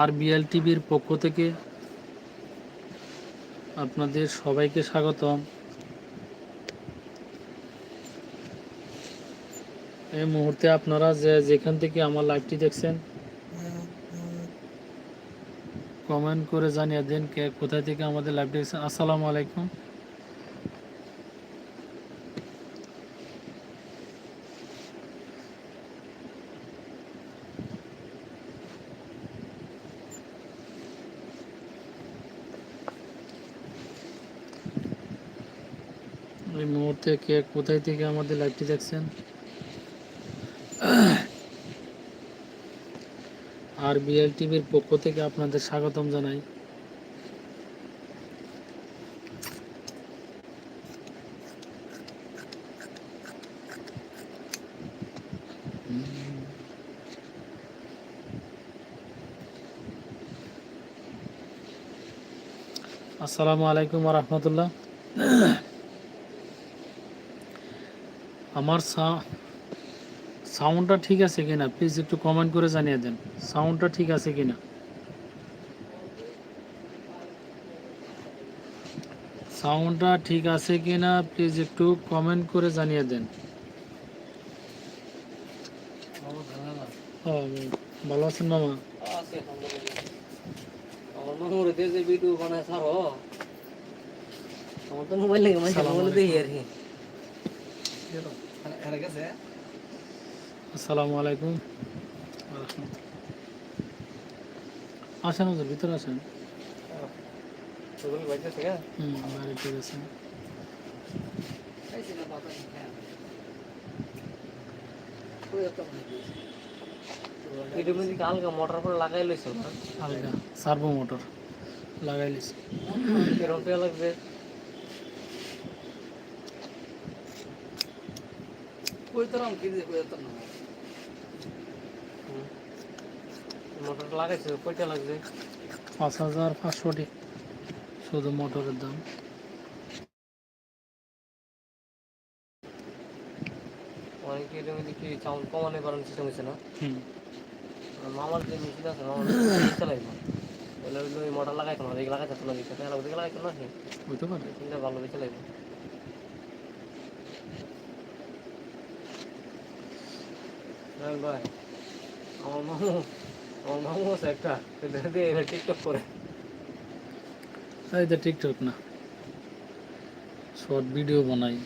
আর BL টিভির পক্ষ থেকে আপনাদের সবাইকে স্বাগতম। এই মুহূর্তে আপনারা যে যেখান থেকে আমার লাইভটি দেখছেন কমেন্ট করে জানিয়ে দেন কে কোথায় থেকে আমাদের লাইভটি দেখছেন। আসসালামু আলাইকুম। এই মুহূর্তে কে কোথায় থেকে আমাদের লাইভটি দেখছেন? আর বিএল টিভির পক্ষ থেকে আপনাদের স্বাগতম জানাই। আসসালামু আলাইকুম রহমতুল্লাহ। আমার সাউন্ডটা ঠিক আছে কিনা? প্লিজ একটু কমেন্ট করে জানিয়ে দেন। সাউন্ডটা ঠিক আছে কিনা? সাউন্ডটা ঠিক আছে কিনা? প্লিজ একটু কমেন্ট করে জানিয়ে দেন। ভালো আছেন মামা? আমার দিয়ে মোবাইল লাগে মানে মোবাইল দেখি আর কি। আসসালামু আলাইকুম। আসেন ওদের ভিতরে আসেন। হুম বাইরে ঠিক আছে হালকা মোটর করে লাগাই লইছো হালকা সার্ভো মোটর লাগাই মোটর লাগাইছো কয়টা লাগবে পাঁচ হাজার পাঁচশোটি শুধু মোটরের দাম অনেকে এর কি চাউল কমানো করার সিস্টেম হয়েছে না মামার যে মেশিন আছে মামার চালাইব ওই মোটর লাগাইতো না ওদিকে লাগাইতো না ওদিকে লাগাইতো না বুঝতে পারে মেশিনটা ভালো চালাইব ভাই। আমার মামু আমার মামু আছে একটা। টিকটক করে। এই তো টিকটক না। শর্ট ভিডিও বানাই।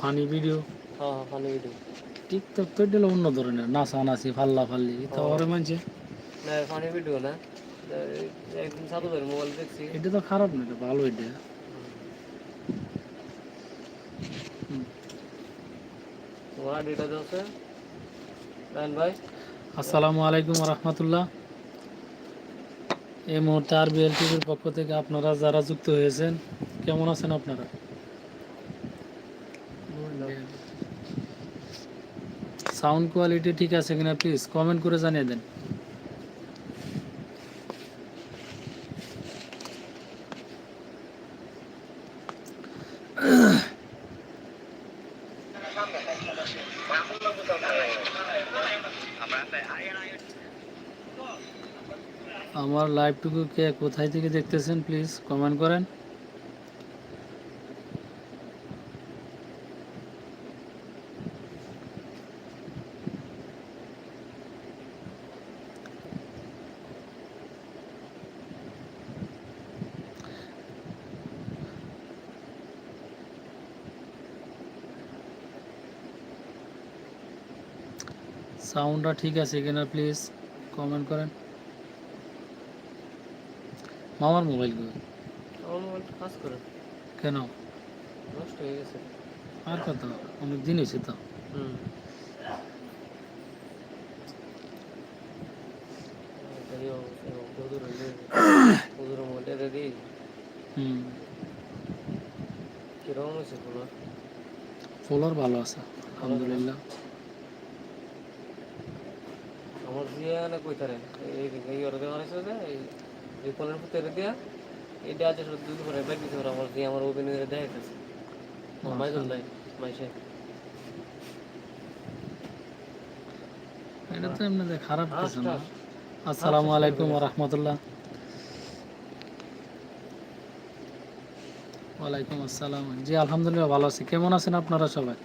ফানি ভিডিও হ্যাঁ ফানি ভিডিও টিকটক তো এটা অন্য ধরনের। নাচা নাচি ফাল্লা ফাল্লি। তো। ওরে মানছে। না ফানি ভিডিও না। একদিন সাথে ধরে মোবাইল দেখছি। এটা তো খারাপ না এটা ভালো এটা। তোমার আছে? রায়ন আসসালামু আলাইকুম রহমতুল্লাহ। এই মুহূর্তে আর বিএল টিভির পক্ষ থেকে আপনারা যারা যুক্ত হয়েছেন, কেমন আছেন আপনারা? সাউন্ড কোয়ালিটি ঠিক আছে কিনা প্লিজ কমেন্ট করে জানিয়ে দেন। আমার লাইভটুকু কে কোথায় থেকে দেখতেছেন প্লিজ কমেন্ট করেন। সাউন্ডটা ঠিক আছে কিনা প্লিজ কমেন্ট করেন। মামার মোবাইল আমার মোবাইলটা কাজ করে। কেন? নষ্ট হয়ে গেছে। আর কত? অনেক দিন হয়েছে তো। হুম। ফলোয়ার ভালো আছে আলহামদুলিল্লাহ। আমার দিয়ে না এই এই ওর দেওয়া হয়েছে যে এই এই কোলের ভিতরে দিয়া এইটা আছে শুধু দুধ করে ব্যাগ দিতে পারে আমার দিয়ে আমার অভিনয় দেয় গেছে মাইজল দেয় এটা তো এমনি খারাপ কিছু না। আসসালামু আলাইকুম রহমতুল্লাহ। ওয়ালাইকুম আসসালাম। জি আলহামদুলিল্লাহ ভালো আছি। কেমন আছেন আপনারা সবাই?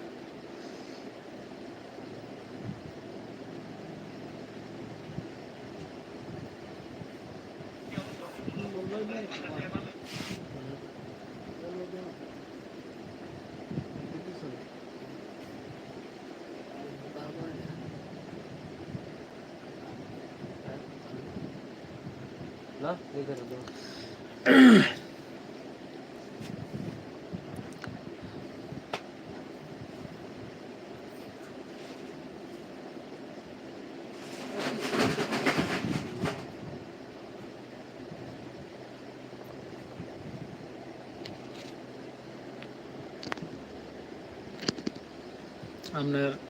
না আপনার